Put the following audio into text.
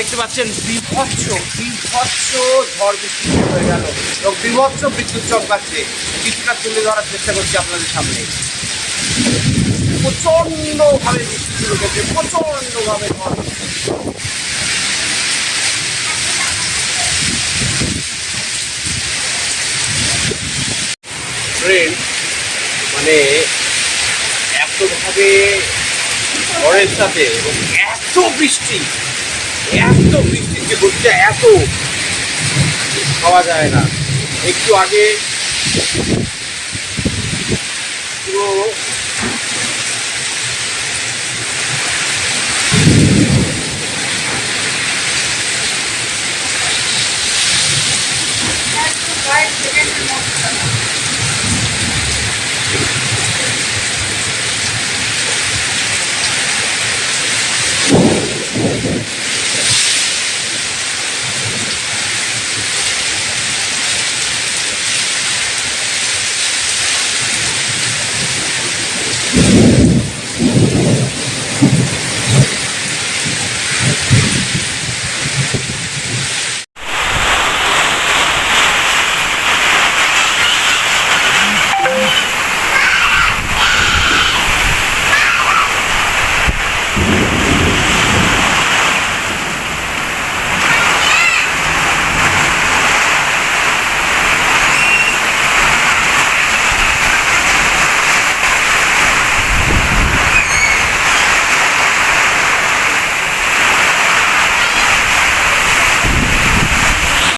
দেখতে পাচ্ছেন বিভৎস বিভৎস ঝড় বৃষ্টি হয়ে গেল এবং বিভৎস বিদ্যুৎ চমকাচ্ছে। কিছুটা তুলে ধরার চেষ্টা করছি আপনাদের সামনে। প্রচণ্ড ভাবে বৃষ্টি শুরু করছে প্রচণ্ড ভাবে ঝড় মানে এতভাবে ঝড়ের সাথে এবং এত বৃষ্টি এত বৃষ্টির যে গতিটা এত। খাওয়া যায় না। একটু আগে পুরো